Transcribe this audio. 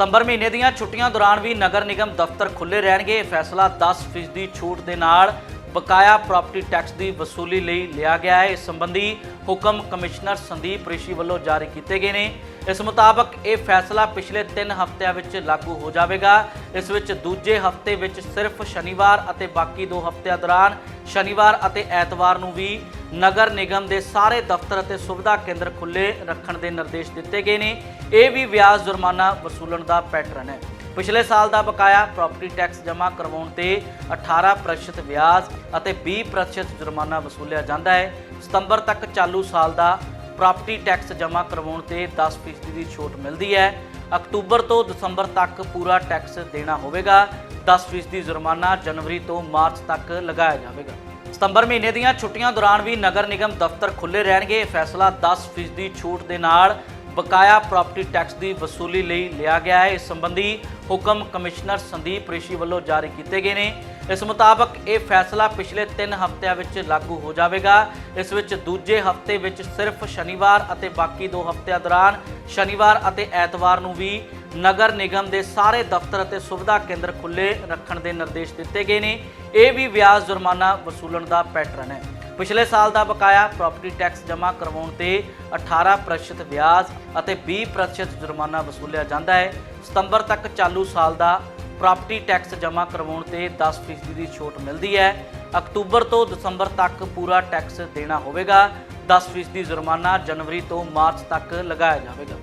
ਸਤੰਬਰ ਮਹੀਨੇ ਦੀਆਂ ਛੁੱਟੀਆਂ ਦੌਰਾਨ ਵੀ ਨਗਰ ਨਿਗਮ ਦਫ਼ਤਰ ਖੁੱਲੇ ਰਹਿਣਗੇ। ਇਹ ਫੈਸਲਾ 10% ਦੀ ਛੂਟ ਦੇ ਨਾਲ ਬਕਾਇਆ ਪ੍ਰਾਪਰਟੀ ਟੈਕਸ ਦੀ ਵਸੂਲੀ ਲਈ ਲਿਆ ਗਿਆ ਹੈ। ਇਸ ਸੰਬੰਧੀ ਹੁਕਮ ਕਮਿਸ਼ਨਰ ਸੰਦੀਪ ਰਿਸ਼ੀ ਵੱਲੋਂ ਜਾਰੀ ਕੀਤੇ ਗਏ ਨੇ। ਇਸ ਮੁਤਾਬਕ ਇਹ ਫੈਸਲਾ ਪਿਛਲੇ 3 ਹਫ਼ਤਿਆਂ ਵਿੱਚ ਲਾਗੂ ਹੋ ਜਾਵੇਗਾ। ਇਸ ਵਿੱਚ ਦੂਜੇ ਹਫ਼ਤੇ ਵਿੱਚ ਸਿਰਫ ਸ਼ਨੀਵਾਰ ਅਤੇ ਬਾਕੀ ਦੋ ਹਫ਼ਤਿਆਂ ਦੌਰਾਨ ਸ਼ਨੀਵਾਰ ਅਤੇ ਐਤਵਾਰ ਨੂੰ ਵੀ ਨਗਰ ਨਿਗਮ ਦੇ ਸਾਰੇ ਦਫ਼ਤਰ ਅਤੇ ਸੁਵਿਧਾ ਕੇਂਦਰ ਖੁੱਲੇ ਰੱਖਣ ਦੇ ਨਿਰਦੇਸ਼ ਦਿੱਤੇ ਗਏ ਨੇ। ਇਹ ਵੀ ਵਿਆਜ ਜੁਰਮਾਨਾ ਵਸੂਲਣ ਦਾ ਪੈਟਰਨ ਹੈ। ਪਿਛਲੇ ਸਾਲ ਦਾ ਬਕਾਇਆ ਪ੍ਰਾਪਰਟੀ ਟੈਕਸ ਜਮ੍ਹਾਂ ਕਰਵਾਉਣ ਤੇ 18% ਵਿਆਜ ਅਤੇ 20% ਜੁਰਮਾਨਾ ਵਸੂਲਿਆ ਜਾਂਦਾ ਹੈ। ਸਤੰਬਰ ਤੱਕ ਚਾਲੂ ਸਾਲ ਦਾ ਪ੍ਰਾਪਰਟੀ ਟੈਕਸ ਜਮ੍ਹਾਂ ਕਰਵਾਉਣ ਤੇ 10% ਦੀ ਛੋਟ ਮਿਲਦੀ ਹੈ। ਅਕਤੂਬਰ ਤੋਂ ਦਸੰਬਰ ਤੱਕ ਪੂਰਾ ਟੈਕਸ ਦੇਣਾ ਹੋਵੇਗਾ। 10% ਦੀ ਜੁਰਮਾਨਾ ਜਨਵਰੀ ਤੋਂ ਮਾਰਚ ਤੱਕ ਲਗਾਇਆ ਜਾਵੇਗਾ। ਸਤੰਬਰ ਮਹੀਨੇ ਦੀਆਂ ਛੁੱਟੀਆਂ ਦੌਰਾਨ ਵੀ ਨਗਰ ਨਿਗਮ ਦਫ਼ਤਰ ਖੁੱਲੇ ਰਹਿਣਗੇ। ਇਹ ਫੈਸਲਾ 10% ਦੀ ਛੂਟ ਦੇ ਨਾਲ ਬਕਾਇਆ ਪ੍ਰਾਪਰਟੀ ਟੈਕਸ ਦੀ ਵਸੂਲੀ ਲਈ ਲਿਆ ਗਿਆ ਹੈ। ਇਸ ਸੰਬੰਧੀ ਹੁਕਮ ਕਮਿਸ਼ਨਰ ਸੰਦੀਪ ਰਿਸ਼ੀ ਵੱਲੋਂ ਜਾਰੀ ਕੀਤੇ ਗਏ ਨੇ। ਇਸ ਮੁਤਾਬਕ ਇਹ ਫੈਸਲਾ ਪਿਛਲੇ 3 ਹਫ਼ਤਿਆਂ ਵਿੱਚ ਲਾਗੂ ਹੋ ਜਾਵੇਗਾ। ਇਸ ਵਿੱਚ ਦੂਜੇ ਹਫ਼ਤੇ ਵਿੱਚ ਸਿਰਫ ਸ਼ਨੀਵਾਰ ਅਤੇ ਬਾਕੀ ਦੋ ਹਫ਼ਤਿਆਂ ਦੌਰਾਨ ਸ਼ਨੀਵਾਰ ਅਤੇ ਐਤਵਾਰ ਨੂੰ ਵੀ ਨਗਰ ਨਿਗਮ ਦੇ ਸਾਰੇ ਦਫ਼ਤਰ ਅਤੇ ਸੁਵਿਧਾ ਕੇਂਦਰ ਖੁੱਲੇ ਰੱਖਣ ਦੇ ਨਿਰਦੇਸ਼ ਦਿੱਤੇ ਗਏ ਨੇ। ਇਹ ਵੀ ਵਿਆਜ ਜੁਰਮਾਨਾ ਵਸੂਲਣ ਦਾ ਪੈਟਰਨ ਹੈ। ਪਿਛਲੇ ਸਾਲ ਦਾ ਬਕਾਇਆ ਪ੍ਰਾਪਰਟੀ ਟੈਕਸ ਜਮ੍ਹਾਂ ਕਰਵਾਉਣ ਤੇ 18% ਵਿਆਜ ਅਤੇ 20% ਜੁਰਮਾਨਾ ਵਸੂਲਿਆ ਜਾਂਦਾ ਹੈ। ਸਤੰਬਰ ਤੱਕ ਚਾਲੂ ਸਾਲ ਦਾ ਪ੍ਰਾਪਰਟੀ ਟੈਕਸ ਜਮ੍ਹਾਂ ਕਰਵਾਉਣ ਤੇ 10% ਦੀ ਛੋਟ ਮਿਲਦੀ ਹੈ। ਅਕਤੂਬਰ ਤੋਂ ਦਸੰਬਰ ਤੱਕ ਪੂਰਾ ਟੈਕਸ ਦੇਣਾ ਹੋਵੇਗਾ। 10% ਦੀ ਜੁਰਮਾਨਾ ਜਨਵਰੀ ਤੋਂ ਮਾਰਚ ਤੱਕ ਲਗਾਇਆ ਜਾਵੇਗਾ।